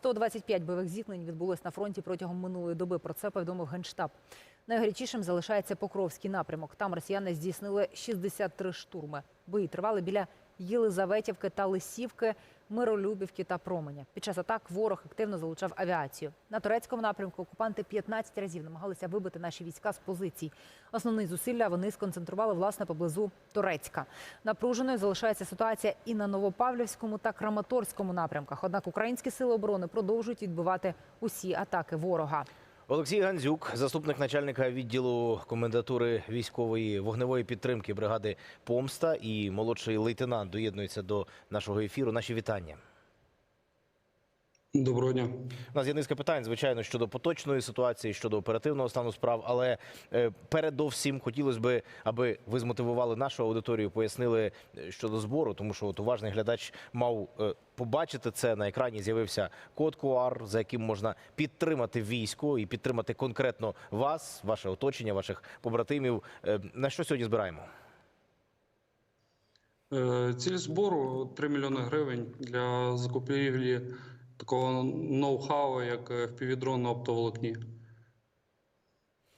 125 бойових зіткнень відбулось на фронті протягом минулої доби. Про це повідомив генштаб. Найгарячішим залишається Покровський напрямок. Там росіяни здійснили 63 штурми. Бої тривали біля Єлизаветівки та Лисівки, Миролюбівки та Променя. Під час атак ворог активно залучав авіацію. На турецькому напрямку окупанти 15 разів намагалися вибити наші війська з позицій. Основні зусилля вони сконцентрували власне поблизу Турецька. Напруженою залишається ситуація і на Новопавлівському та Краматорському напрямках. Однак українські сили оборони продовжують відбивати усі атаки ворога. Олексій Гандзюк, заступник начальника відділу комендатури військової вогневої підтримки бригади Помста і молодший лейтенант доєднується до нашого ефіру. Наші вітання. Доброго дня. У нас є низка питань, звичайно, щодо поточної ситуації, щодо оперативного стану справ. Але е, передовсім хотілося б, аби ви змотивували нашу аудиторію, пояснили е, щодо збору, тому що от уважний глядач мав е, побачити це на екрані. З'явився код QR, за яким можна підтримати військо і підтримати конкретно вас, ваше оточення, ваших побратимів. На що сьогодні збираємо? Ціль збору 3 мільйони гривень для закупівлі такого ноу-хау, як е, FPV-дрон на оптоволокні.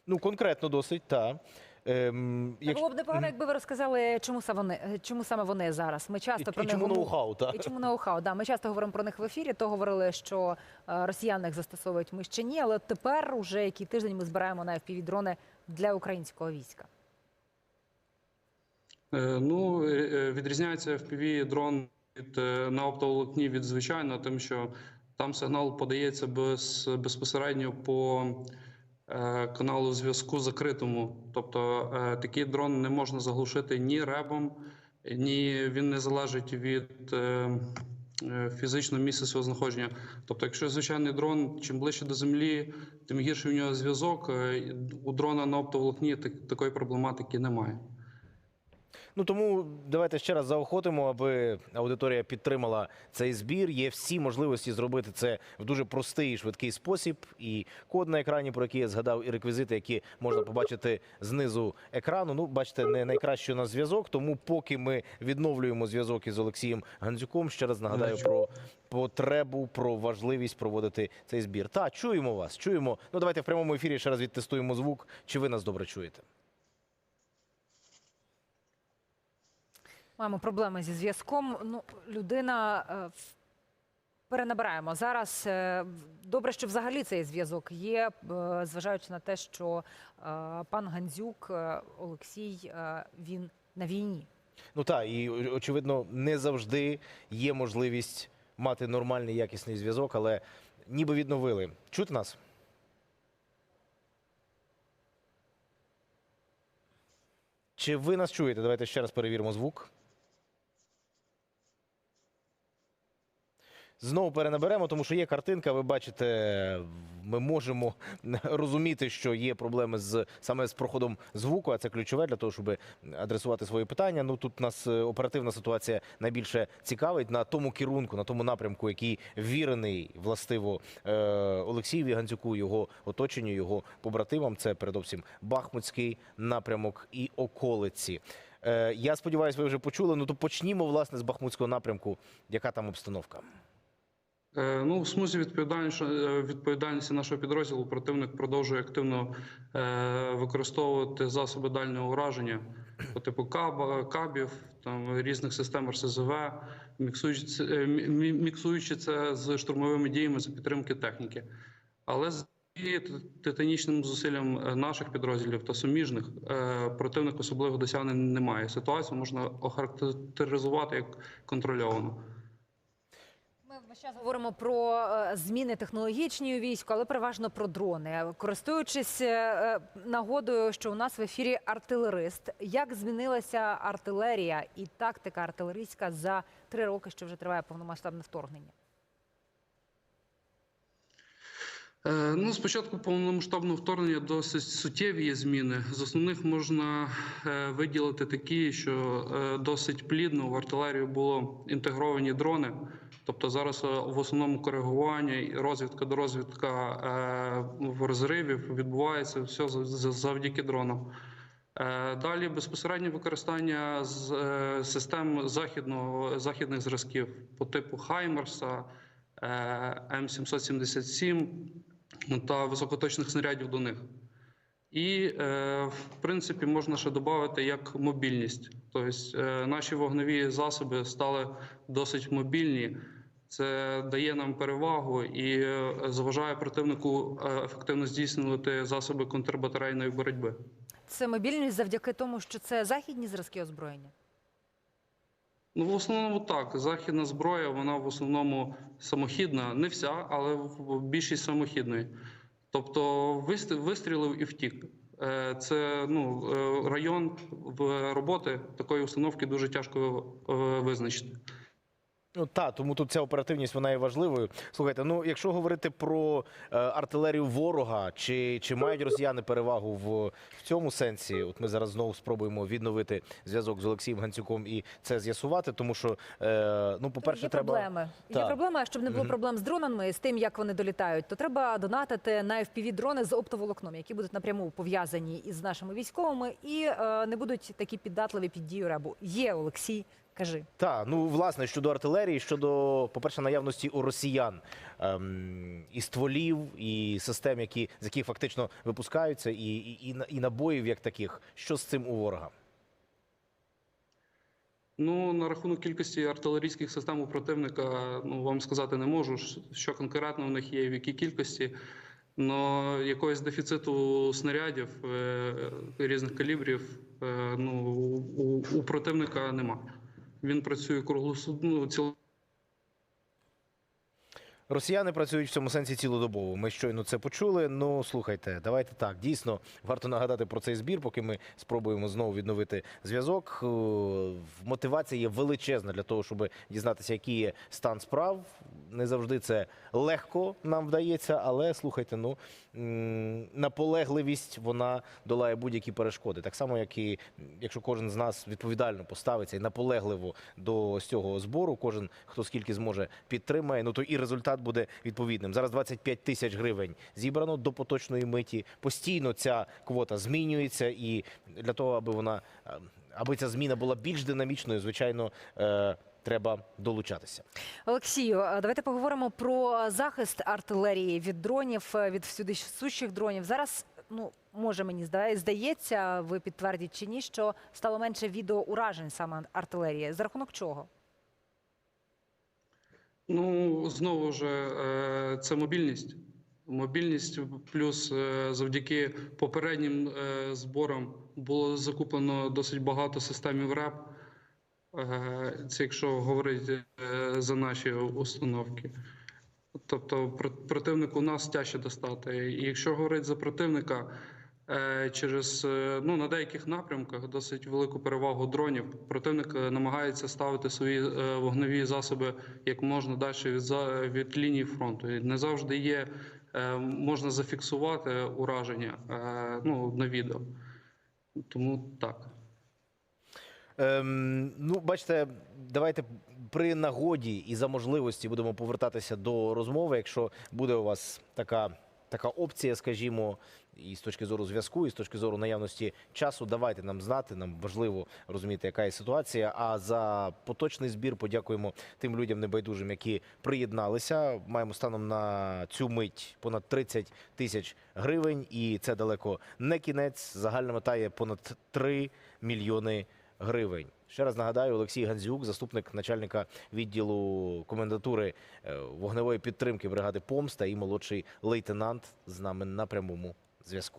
Ну конкретно досить та. Ем, Так було б непогано, якби ви розказали, чому саме вони, чому саме вони зараз. Ми часто І- про і них чому ноу-хау, та? І чому ноу-хау? Да, ми часто говоримо про них в ефірі. То говорили, що е, росіяни їх застосовують, ми ще ні. Але тепер, уже який тиждень, ми збираємо на FPV-дрони для українського війська. Е, Ну, е, е, відрізняється FPV-дрон від, е, на оптоволокні від звичайного, тим, що там сигнал подається без, безпосередньо по е, каналу зв'язку закритому. Тобто е, такий дрон не можна заглушити ні ребом, ні він не залежить від е, е, фізичного місця свого знаходження. Тобто, якщо звичайний дрон, чим ближче до землі, тим гірше в нього зв'язок. Е, У дрона на оптоволокні так, такої проблематики немає. Ну тому давайте ще раз заохотимо, аби аудиторія підтримала цей збір. Є всі можливості зробити це в дуже простий і швидкий спосіб. І код на екрані, про який я згадав, і реквізити, які можна побачити знизу екрану. Ну, бачите, не найкращий у нас зв'язок. Тому, поки ми відновлюємо зв'язок із Олексієм Гандзюком, ще раз нагадаю про потребу, про важливість проводити цей збір. Та чуємо вас, чуємо. Ну давайте в прямому ефірі ще раз відтестуємо звук. Чи ви нас добре чуєте? Маємо проблеми зі зв'язком. Ну, людина е, перенабираємо зараз. е, Добре, що взагалі цей зв'язок є, е, зважаючи на те, що пан Гандзюк Олексій він на війні. Ну так, і очевидно, не завжди є можливість мати нормальний якісний зв'язок, але ніби відновили. Чути нас? Чи ви нас чуєте? Давайте ще раз перевіримо звук. Знову перенаберемо, тому що є картинка. Ви бачите, ми можемо розуміти, що є проблеми з саме з проходом звуку, а це ключове для того, щоб адресувати свої питання. Ну тут нас е, оперативна ситуація найбільше цікавить на тому керунку, на тому напрямку, який вірений властиво е, Олексієві Гандзюку, його оточенню, його побратимам. Це передовсім Бахмутський напрямок і околиці. Е, я сподіваюся, ви вже почули. Ну то почнімо власне з Бахмутського напрямку. Яка там обстановка? Е, Ну, в смузі е, відповідальності нашого підрозділу противник продовжує активно е, використовувати засоби дальнього ураження по типу каб, кабів, там різних систем РСЗВ, міксуючи це, з штурмовими діями за підтримки техніки. Але з титанічним зусиллям наших підрозділів та суміжних противник особливих досягнень немає. Ситуацію можна охарактеризувати як контрольовану. Ми весь говоримо про е, зміни технологічні у війську, але переважно про дрони. Користуючись е, е, нагодою, що у нас в ефірі артилерист, як змінилася артилерія і тактика артилерійська за три роки, що вже триває повномасштабне вторгнення? Ну, спочатку повномасштабного вторгнення досить суттєві є зміни. З основних можна виділити такі, що досить плідно в артилерію було інтегровані дрони. Тобто зараз е, в основному коригування і розвідка до розвідка е, в розривів відбувається все за- за- завдяки дронам. Е, Далі безпосереднє використання систем західного західних зразків по типу Хаймерса, е, М777 та високоточних снарядів до них. І, в принципі, можна ще додати як мобільність. Тобто наші вогневі засоби стали досить мобільні. Це дає нам перевагу і е, заважає противнику е, ефективно здійснювати засоби контрбатарейної боротьби. Це мобільність завдяки тому, що це західні зразки озброєння. Ну, в основному так. Західна зброя, вона в основному самохідна, не вся, але в- більшість самохідної. Тобто вист- вистрілив і втік. Е, Це ну, район роботи такої установки дуже тяжко визначити. Ну та тому тут ця оперативність вона є важливою. Слухайте, ну якщо говорити про е, артилерію ворога, чи, чи мають росіяни перевагу в, в цьому сенсі? От ми зараз знову спробуємо відновити зв'язок з Олексієм Ганцюком і це з'ясувати, тому що е, ну, по-перше, є треба проблеми. Є проблема, щоб не було проблем з дронами, з тим, як вони долітають, то треба донатити на fpv дрони з оптоволокном, які будуть напряму пов'язані із нашими військовими і е, не будуть такі піддатливі під дію ребу. Є Олексій, кажи. Так, ну власне щодо артилерії, щодо, по-перше, наявності у росіян ем, і стволів, і систем, які з яких фактично випускаються, і, і, і, на- і набоїв як таких. Що з цим у ворога? Ну, на рахунок кількості артилерійських систем у противника, ну вам сказати не можу, що конкретно в них є в якій кількості. Но якогось дефіциту снарядів е, різних калібрів е, ну, у, у противника нема. Він працює круглосудно ціло Росіяни працюють в цьому сенсі цілодобово. Ми щойно це почули. Ну слухайте, давайте так. Дійсно, варто нагадати про цей збір, поки ми спробуємо знову відновити зв'язок. Е, Мотивація є величезна для того, щоб дізнатися, який є стан справ. Не завжди це легко нам вдається, але слухайте, ну наполегливість вона долає будь-які перешкоди. Так само, як і якщо кожен з нас відповідально поставиться і наполегливо до цього збору, кожен хто скільки зможе підтримає, ну то і результат буде відповідним. Зараз 25 тисяч гривень зібрано до поточної миті. Постійно ця квота змінюється, і для того, аби вона е, аби ця зміна була більш динамічною, звичайно. е, Треба долучатися. Олексію, давайте поговоримо про захист артилерії від дронів, е, від всюди сущих дронів. Зараз, ну може мені здає- здається, ви підтвердіть чи ні, що стало менше відеоуражень саме артилерії. За рахунок чого? Ну, знову ж, е, це мобільність. Мобільність плюс е, завдяки попереднім е, зборам було закуплено досить багато системів РЕП. Це якщо говорити за наші установки. Тобто про- противнику нас тяжче достати. І якщо говорити за противника, через е, ну на деяких напрямках досить велику перевагу дронів. Противник е, намагається ставити свої е, вогневі засоби як можна далі від від лінії фронту. І не завжди є е, можна зафіксувати ураження е, ну на відео. Тому так. Ем, ну, бачите, давайте при нагоді і за можливості будемо повертатися до розмови. Якщо буде у вас така, така опція, скажімо, і з точки зору зв'язку, і з точки зору наявності часу, давайте нам знати. Нам важливо розуміти, яка є ситуація. А за поточний збір подякуємо тим людям небайдужим, які приєдналися. Маємо станом на цю мить понад 30 тисяч гривень, і це далеко не кінець. Загальна мета є понад 3 мільйони гривень. Ще раз нагадаю, Олексій Ганзюк, заступник начальника відділу комендатури е, вогневої підтримки бригади Помста і молодший лейтенант з нами на прямому зв'язку.